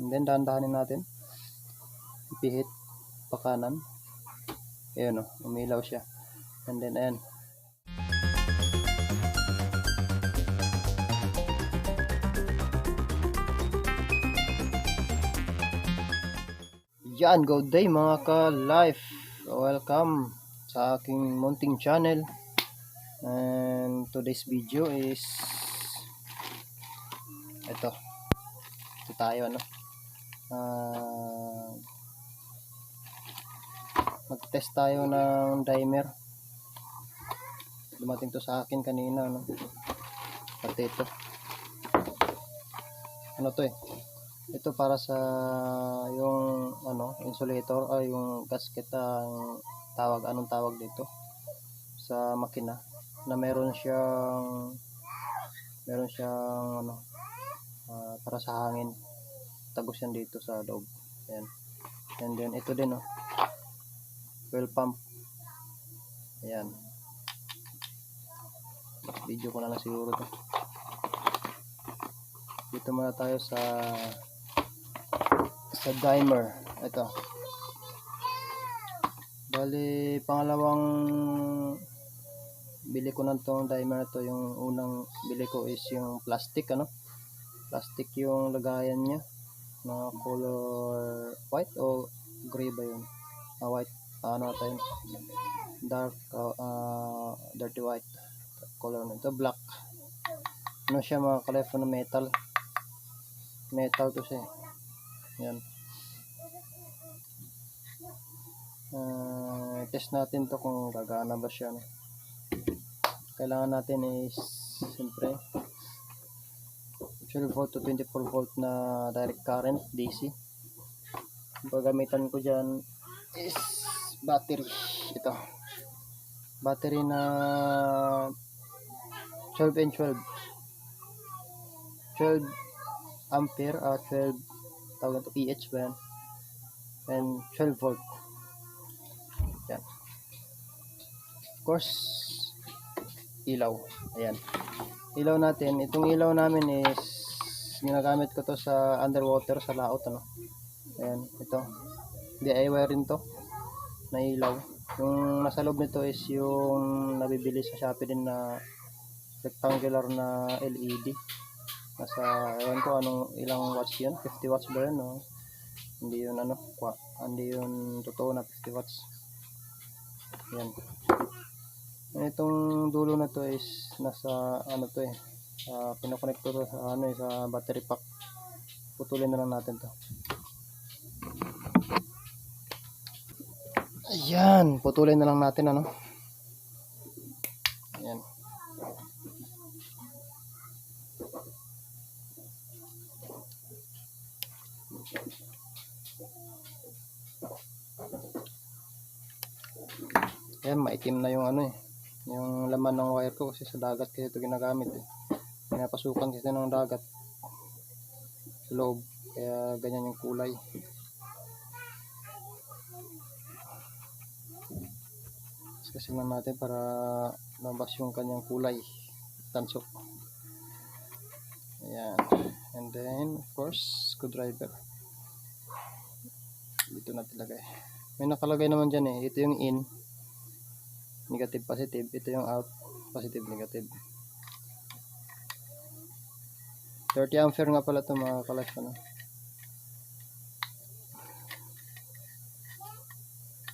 And then dahan-dahanin natin. Ipihit pa kanan. Ayun o, umilaw siya. And then ayan. Yan, good day mga ka-life. Welcome sa aking munting channel. And today's video is ito. Ito tayo ano. Ah mag-test tayo ng dimer. Dumating to sa akin kanina no. Pati ito. Ano to eh? Ito para sa yung ano, insulator ay yung gasket ang tawag anong tawag dito sa makina na meron siyang meron siyang ano ah, para sa hangin tagos yan dito sa loob. Ayan. And then ito din oh. Fuel pump. Ayan. Video ko na lang siguro to. Dito muna tayo sa sa dimer. Ito. Bali pangalawang bili ko na tong dimer to. Yung unang bili ko is yung plastic ano? Plastic yung lagayan niya na color white o gray ba yun? Ah, white. Ah, ano yun? Dark ah, ah, dirty white color na ito black. Ano siya mga kalefo metal? Metal to siya eh. yan. Ah, test natin to kung gagana ba siya no? kailangan natin is siyempre 12 volt to 24 volt na direct current DC gagamitan ko dyan is battery. Ito. Battery na 12 and 12 12 ampere at 12 tawag ito PH ba yan? And 12 volt. Yan. Of course ilaw. Ayan. Ilaw natin. Itong ilaw namin is ginagamit ko to sa underwater sa laot ano. Ayan ito. DIY rin to na ilaw. Yung nasa loob nito is yung nabibili sa Shopee din na rectangular na LED nasa ewan ko anong ilang watts yun. 50 watts ba yun no? hindi yun ano kwa, hindi yun totoo na 50 watts. Yan itong dulo na to is nasa ano to eh uh, pinakonect to sa ano eh sa battery pack. Putulin na lang natin to. Ayan putulin na lang natin ano? Ayan. Ayan maitim na yung ano eh yung laman ng wire ko kasi sa dagat kasi ito ginagamit eh. Pinapasukan kasi ng dagat sa loob. Kaya ganyan yung kulay. Kasi lang natin para labas yung kanyang kulay tansok. Ayan. And then of course screwdriver. Dito natin lagay. May nakalagay naman dyan eh. Ito yung in. Negative positive. Ito yung out. Positive negative 30 ampere nga pala ito mga kalas ano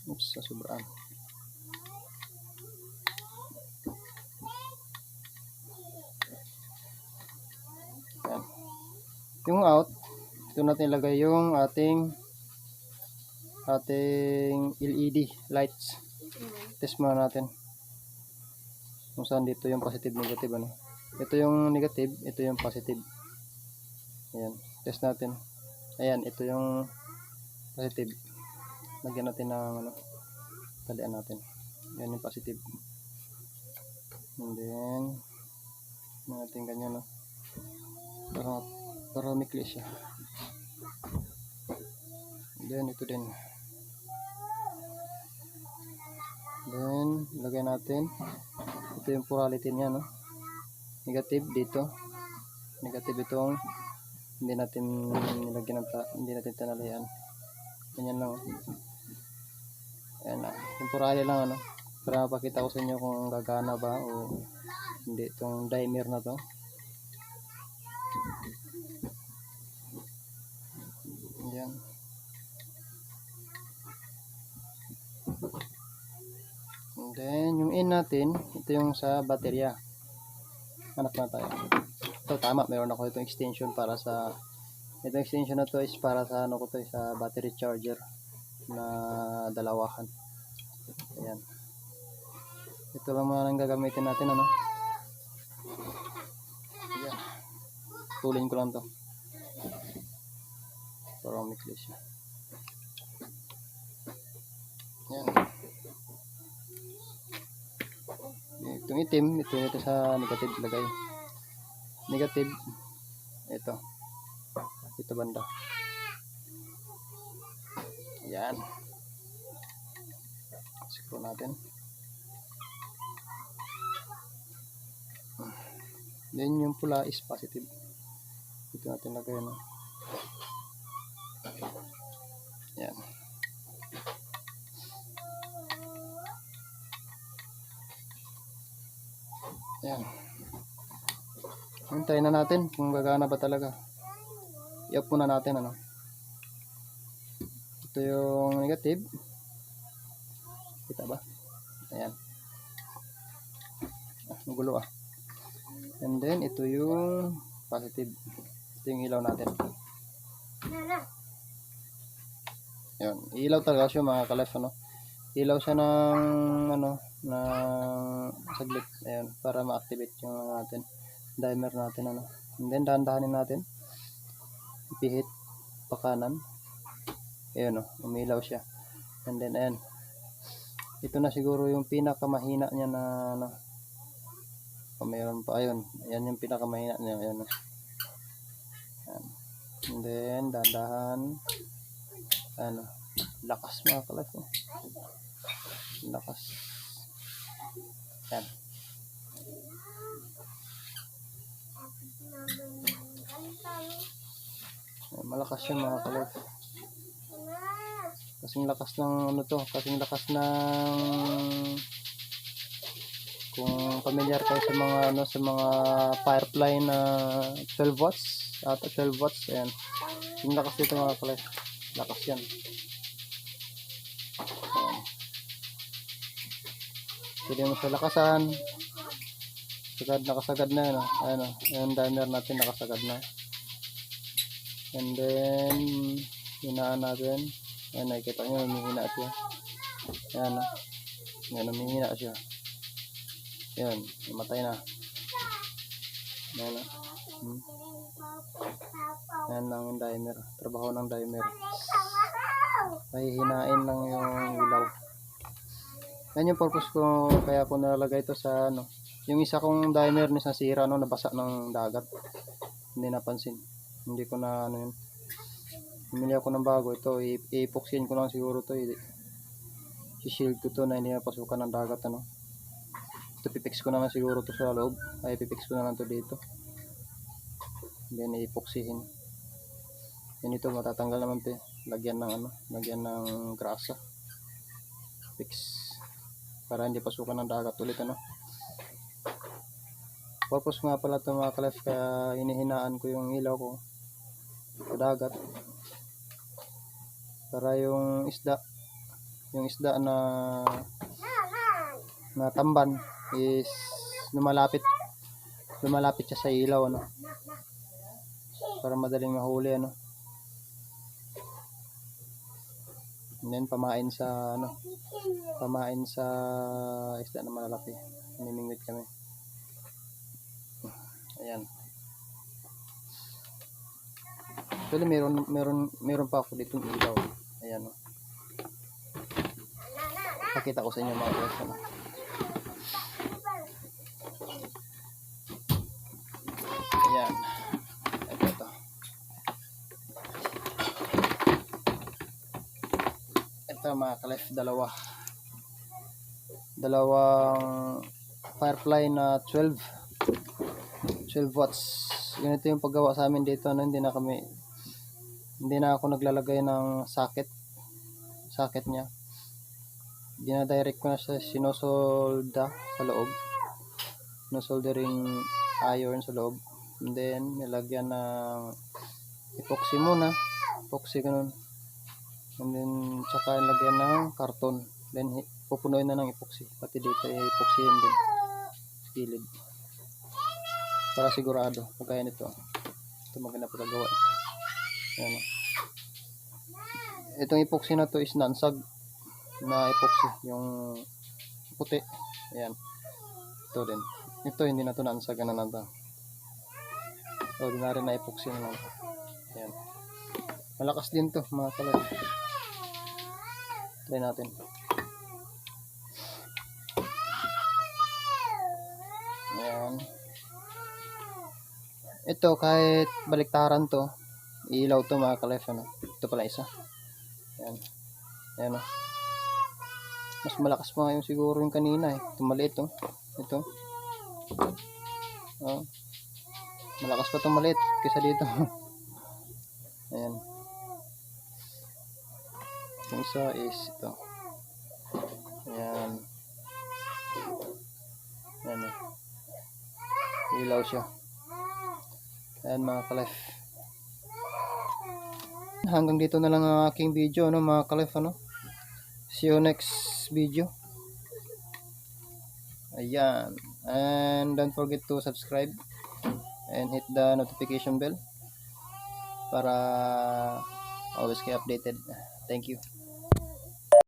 oops sa sobraan yung out ito natin ilagay yung ating ating LED lights. Test muna natin kung saan dito yung positive negative ano. Ito yung negative ito yung positive ayan test natin. Ayan ito yung positive. Lagyan natin ng ano talian natin. Yan yung positive. And then natin ganyan no? Para para mikli siya. And then ito din. Then, lagay natin. Ito yung plurality niya, no? Negative dito. Negative itong Hindi natin nilagyan ng ta- hindi natin tinalian. Ganyan lang. Ayan na. Temporary lang ano. Para mapakita ko sa inyo kung gagana ba o hindi itong dimer na to. Ayan. And then, yung in natin, ito yung sa baterya. Hanap na tayo. Ito, tama. Meron ako itong extension para sa... Itong extension na to is para sa ano ko to, sa battery charger na dalawahan. Ayan. Ito lang mga nang gagamitin natin, ano? Ayan. Tulin ko lang to. Para umikli siya. Ayan. Itong itim, ito ito sa negative lagay. Negative. Ito. Ito banda. Ayan. Screw natin. Then yung pula is positive. Ito natin lagay no. Ayan. Ayan. Hintayin na natin kung gagana ba talaga. I-off muna natin ano. Ito yung negative. Kita ba? Ayan. Ah, magulo ah. And then ito yung positive. Ito yung ilaw natin. Ayan. Ilaw talaga siya mga kalef ano. Ilaw siya ng ano ng saglit. Ayan. Para ma-activate yung ano natin. Dimer natin ano. And then dahan-dahanin natin. Ipihit pa kanan. Ayan o. Umilaw siya. And then ayan. Ito na siguro yung pinakamahina niya na ano. Kung mayroon pa. Ayun. Ayan yung pinakamahina niya. Ayan o. Ayan. And then dahan-dahan. Ano. Lakas mga kalas. Oh. Lakas. Ayan. Malakas siya mga kalas. Kasing lakas ng ano to, kasing lakas ng kung familiar kayo sa mga ano sa mga firefly na 12 watts, ata 12 watts, ayan. Yung lakas dito mga kalay. Lakas yan. Ayan. Pwede mo siya lakasan. Sagad, nakasagad na yun. oh. Ayan o. Ayan, dimer natin nakasagad na. And then, hinaan natin. Ayan, nakikita nyo, humihina siya. Ayan o. Ayan, humihina siya. Ayan, namatay na. Ayan o. Hmm. Ayan lang yung dimer. Trabaho ng dimer. Pahihinain lang yung ilaw. Yan yung purpose ko kaya ko nalalagay ito sa ano. Yung isa kong dimer ni nasira no nabasa ng dagat. Hindi napansin. Hindi ko na ano yun. Bumili ako ng bago ito. I-epoxyin ko lang siguro to. I- shield ko to na hindi napasukan ng dagat ano. Ito pipix ko na siguro to sa loob. Ay pipix ko na lang to dito. Then i-epoxyhin. Yan ito matatanggal naman to. eh. Lagyan ng ano, lagyan ng grasa. Fix para hindi pasukan ng dagat ulit ano. Purpose nga pala ito mga kalef kaya hinihinaan ko yung ilaw ko sa dagat. Para yung isda yung isda na na tamban is lumalapit lumalapit siya sa ilaw ano? Para madaling mahuli ano? And then pamain sa ano? Pamain sa isda na malalaki. Namimingwit kami. Ayan actually meron meron meron pa ako ditong ilaw. Ayan o pakita ko sa inyo mga guys ano. ayan. Ito ito. Ito mga kalef dalawa. Dalawang firefly na 12 12 watts. Ganito yung paggawa sa amin dito, ano, hindi na kami, hindi na ako naglalagay ng socket, socket niya. Dinadirect ko na siya, sinusolda sa loob. No soldering iron sa loob. And then, nilagyan ng epoxy muna. Epoxy ganun. And then, tsaka nilagyan ng karton. Then, pupunuin na ng epoxy. Pati dito, epoxy din. Sa gilid. Para sigurado. Pagkaya nito. Ito maganda pagkagawa. Ayan. Itong epoxy na to is nansag na epoxy. Yung puti. Ayan. Ito din. Ito hindi na to nansag. Na to. Ordinary na epoxy na lang. Ayan. Malakas din to mga kalad. Try natin. Ayan. Ito kahit baliktaran to, ilaw to mga kalef. Ano? Ito pala isa. Ayan. Ayan o. Mas malakas pa nga yung siguro yung kanina eh. Ito maliit oh. Ito. Oh. Malakas pa itong maliit kaysa dito. Ayan. Yung isa is ito. Ayan. Ayan o. Ilaw siya. Ayan mga kalef. Hanggang dito na lang ang aking video no mga kalef ano. See you next video. Ayan. And don't forget to subscribe and hit the notification bell para always stay updated. Thank you.